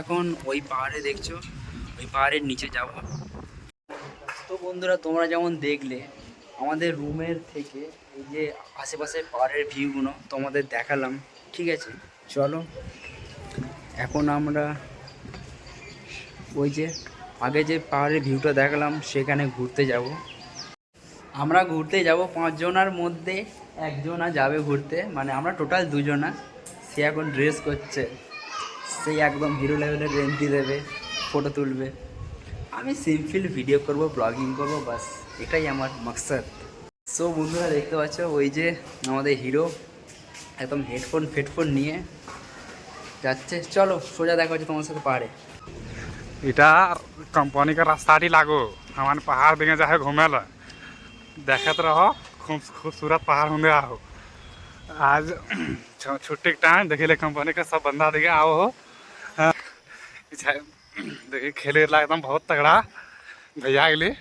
এখন ওই পাহাড়ে দেখছ, ওই পাহাড়ের নিচে যাব। তো বন্ধুরা, তোমরা যেমন দেখলে, আমাদের রুমের থেকে এই যে আশেপাশে পাহাড়ের ভিউগুলো তোমাদের দেখালাম, ঠিক আছে? চলো, এখন আমরা ওই যে আগে যে পাহাড়ের ভিউটা দেখালাম, সেখানে ঘুরতে যাব। আমরা ঘুরতে যাব পাঁচজনার মধ্যে একজনা যাবে ঘুরতে মানে আমরা টোটাল দুজনা, সে এখন ড্রেস করছে। সেই একদম হিরো লেভেলের রেন্টি দেবে ফটো তুলবে আমি সিম্পল ভিডিও করব ব্লগিং করব বাস এটাই আমার মাকসাদ সো বন্ধুরা দেখতে পাচ্ছ ওই যে আমাদের হিরো একদম হেডফোন ফেডফোন নিয়ে যাচ্ছে চলো সোজা দেখা হচ্ছে তোমার সাথে পাহাড়ে इटा कंपनी का रास्ता ही लागो हमारे पहाड़ देंगे जाए घूमे ला देखत रहो खूब खूबसूरत पहाड़ होंगे आओ आज छु- छुट्टी के टाइम देखिए कंपनी का सब बंदा देखे आओ हो हाँ, पीछे- देखिए खेले ला एकदम बहुत तगड़ा भैया के लिए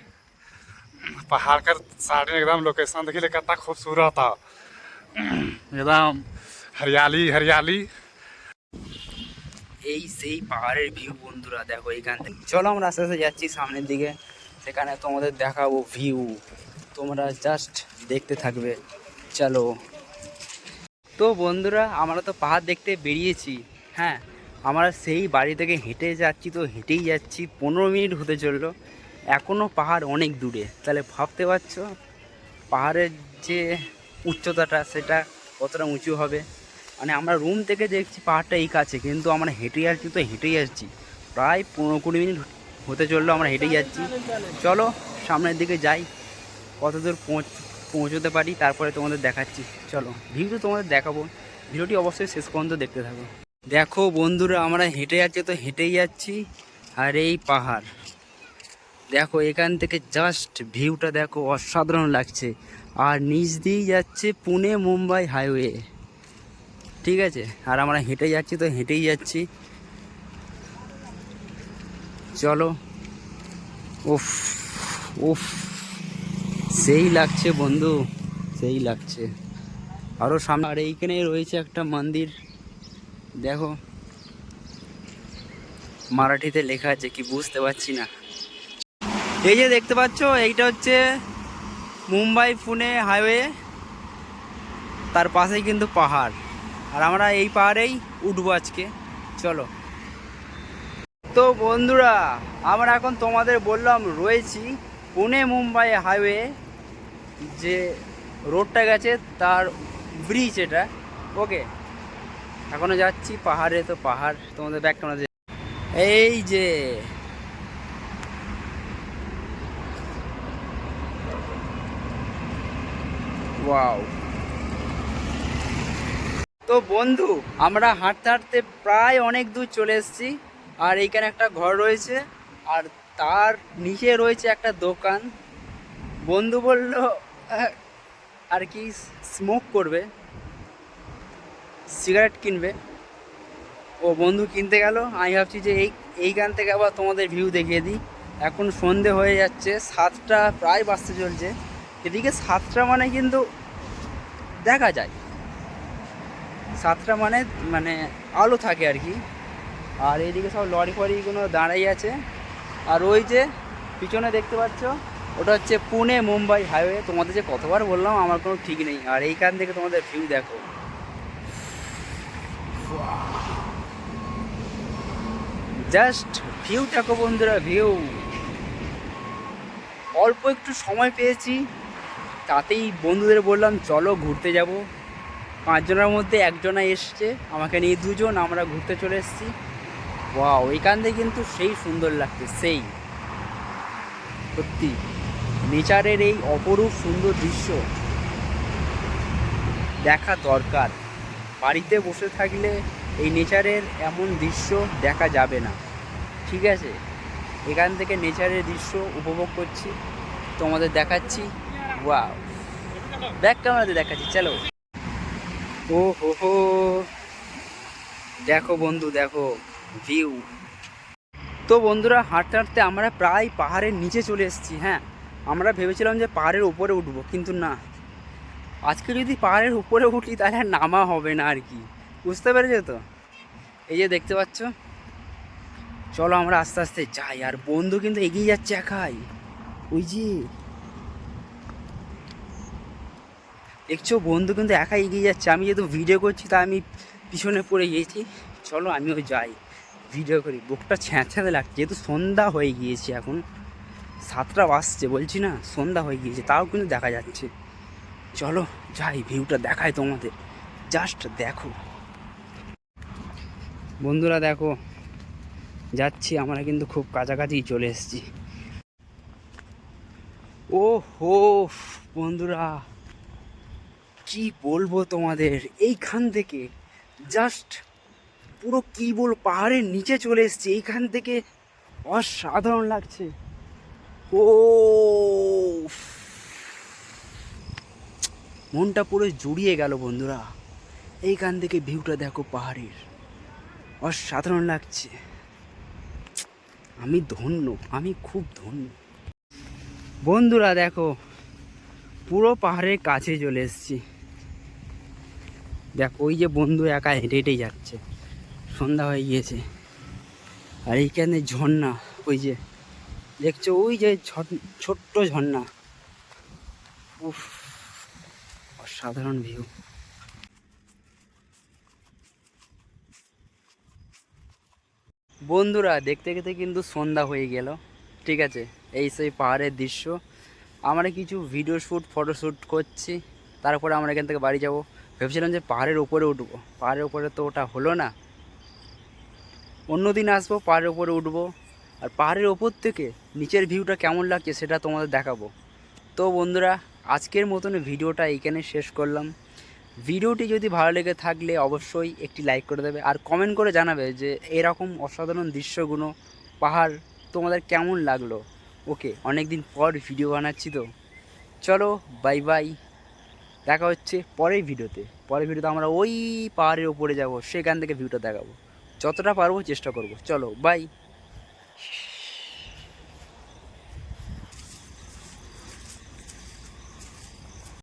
पहाड़ का साइड में एकदम लोकेशन देखिए कितना खूबसूरत है एकदम हरियाली हरियाली এই সেই পাহাড়ের ভিউ বন্ধুরা দেখো এইখান থেকে চলো আমরা আস্তে আস্তে যাচ্ছি সামনের দিকে সেখানে তোমাদের দেখাবো ভিউ তোমরা জাস্ট দেখতে থাকবে চলো তো বন্ধুরা আমরা তো পাহাড় দেখতে বেরিয়েছি হ্যাঁ আমরা সেই বাড়ি থেকে হেঁটে যাচ্ছি তো হেঁটেই যাচ্ছি, পনেরো মিনিট হতে চলল। এখনও পাহাড় অনেক দূরে। তাহলে ভাবতে পারছ, পাহাড়ের যে উচ্চতাটা, সেটা কতটা উঁচু হবে? মানে আমরা রুম থেকে দেখছি পাহাড়টা এই কাছে, কিন্তু আমরা হেঁটে যাচ্ছি তো হেঁটেই যাচ্ছি। প্রায় পনেরো কুড়ি মিনিট হতে চলল আমরা হেঁটেই যাচ্ছি। চলো, সামনের দিকে যাই, কত দূর পৌঁছ, পৌঁছতে পারি, তারপরে তোমাদের দেখাচ্ছি। চলো ভিডিও তোমাদের দেখাবো। ভিডিওটি অবশ্যই শেষ পর্যন্ত দেখতে থাকো। দেখো বন্ধুরা, আমরা হেঁটে যাচ্ছি তো হেঁটেই যাচ্ছি। আর এই পাহাড়। দেখো, এখান থেকে জাস্ট ভিউটা দেখো অসাধারণ লাগছে। আর নিচ দিয়েই যাচ্ছে পুনে মুম্বাই হাইওয়ে ঠিক আছে? আর আমরা হেঁটে যাচ্ছি তো হেঁটেই যাচ্ছি। চলো। উফ উফ। সেই লাগছে বন্ধু, সেই লাগছে। আরও সামনে, আর এইখানে রয়েছে একটা মন্দির। দেখো। মারাঠিতে লেখা আছে কি বুঝতে পারছি না। এই যে দেখতে পাচ্ছ, এইটা হচ্ছে মুম্বাই পুনে হাইওয়ে, তার পাশেই কিন্তু পাহাড়। আর আমরা এই পাহাড়েই উঠবো আজকে। চলো। তো বন্ধুরা, আমরা এখন তোমাদের বললাম রয়েছি পুনে মুম্বাই হাইওয়ে, যে রোডটা গেছে, তার ব্রিজ এটা। ওকে এখনও যাচ্ছি, পাহাড়ে তো পাহাড়। তোমাদের ব্যাক এই যে। তো বন্ধু, আমরা হাঁটতে হাঁটতে প্রায় অনেক দূর চলে এসেছি। আর এইখানে একটা ঘর রয়েছে, আর তার নিচে রয়েছে একটা দোকান। বন্ধু বলল আর কি স্মোক করবে? সিগারেট কিনবে। ও বন্ধু কিনতে গেল। আমি ভাবছি যে এই, এইখান থেকে আবার তোমাদের ভিউ দেখিয়ে দিই। এখন সন্ধে হয়ে যাচ্ছে, সাতটা, প্রায় বাজতে চলছে। এদিকে সাতটা মানে কিন্তু দেখা যায়। সাতটা মানে মানে আলো থাকে আর কি। আর এইদিকে সব লরি ফরিগুলো দাঁড়াই আছে। আর ওই যে পিছনে দেখতে পাচ্ছ, ওটা হচ্ছে পুনে মুম্বাই হাইওয়ে তোমাদের যে কতবার বললাম, আমার কোনো ঠিক নেই। আর এইখান থেকে তোমাদের ভিউ দেখো। জাস্ট ভিউ দেখো বন্ধুরা ভিউ অল্প একটু সময় পেয়েছি, তাতেই বন্ধুদের বললাম, চলো ঘুরতে যাব। পাঁচজনের মধ্যে একজনা এসছে, আমাকে নিয়ে দুজন, আমরা ঘুরতে চলে এসেছি। ওয়াও এখান থেকে কিন্তু সেই সুন্দর লাগছে, সেই। সত্যি নেচারের এই অপরূপ সুন্দর দৃশ্য দেখা দরকার। বাড়িতে বসে থাকলে এই নেচারের এমন দৃশ্য দেখা যাবে না। ঠিক আছে? এখান থেকে নেচারের দৃশ্য উপভোগ করছি। তোমাদের দেখাচ্ছি। ওয়াও ব্যাক ক্যামেরাতে দেখাচ্ছি। চলো। ও হো হো। দেখো বন্ধু, দেখো। ভিউ তো বন্ধুরা, হাঁটতে হাঁটতে আমরা প্রায় পাহাড়ের নিচে চলে এসেছি হ্যাঁ? আমরা ভেবেছিলাম যে পাহাড়ের উপরে উঠবো, কিন্তু না। আজকে যদি পাহাড়ের উপরে উঠি, তাহলে আর নামা হবে না আর কি। বুঝতে পেরেছ তো? এই যে দেখতে পাচ্ছ? চলো আমরা আস্তে আস্তে যাই, আর বন্ধু কিন্তু এগিয়ে যাচ্ছে একাই। ওই যে। দেখছ, বন্ধু কিন্তু একাই এগিয়ে যাচ্ছে। আমি যেহেতু ভিডিও করছি, তা আমি পিছনে পড়ে গিয়েছি। চলো আমিও যাই ভিডিও করি। বুকটা ছ্যাঁছাতে লাগছে। যেহেতু সন্ধ্যা হয়ে গিয়েছে এখন, সাতটা বাজছে, বলছি না, সন্ধ্যা হয়ে গিয়েছে, তাও কিন্তু দেখা যাচ্ছে। চলো যাই ভিউটা দেখায় তোমাদের। জাস্ট দেখো। বন্ধুরা দেখো, যাচ্ছি, আমরা কিন্তু খুব কাছাকাছি চলে এসেছি। ও হো বন্ধুরা, কি বলব তোমাদের? এইখান থেকে জাস্ট পুরো কি বল পাহাড়ের নিচে চলে এসেছি। এইখান থেকে অসাধারণ লাগছে। ও মনটা পুরো জুড়িয়ে গেল বন্ধুরা। এইখান থেকে ভিউটা দেখো পাহাড়ের। অসাধারণ লাগছে। আমি ধন্য, আমি খুব ধন্য। বন্ধুরা দেখো, পুরো পাহাড়ের কাছে চলে এসেছি। দেখো, ওই যে বন্ধু একা হেঁটে হেঁটেই যাচ্ছে। সন্ধ্যা হয়ে গিয়েছে। আর এইখানে ঝর্ণা, ওই যে, দেখছ, ওই যে ছোট্ট ঝর্ণা। উফ। অসাধারণ ভিউ বন্ধুরা, দেখতে দেখতে কিন্তু সন্ধ্যা হয়ে গেল। ঠিক আছে, এই সেই পাহাড়ের দৃশ্য। আমরা কিছু ভিডিও শ্যুট ফটো শ্যুট করছি। তারপরে আমরা এখান থেকে বাড়ি যাব। ভেবেছিলাম যে পাহাড়ের উপরে উঠবো। পাহাড়ের উপরে তো ওটা হলো না। অন্য দিন আসব, পাহাড়ের উপরে উঠবো। আর পাহাড়ের ওপর থেকে নিচের ভিউটা কেমন লাগছে সেটা তোমাদের দেখাবো। তো বন্ধুরা আজকের মতন ভিডিওটা এইখানে শেষ করলাম। ভিডিওটি যদি ভালো লেগে থাকলে অবশ্যই একটি লাইক করে দেবে আর কমেন্ট করে জানাবে যে এরকম অসাধারণ দৃশ্যগুলো, পাহাড় তোমাদের কেমন লাগল? ওকে অনেক দিন পর ভিডিও বানাচ্ছি তো। চলো বাই বাই দেখা হচ্ছে পরের ভিডিওতে। পরের ভিডিওতে আমরা ওই পাহাড়ের ওপরে যাব, সেখান থেকে ভিউটা দেখাবো। যতটা পারব চেষ্টা করব। চলো বাই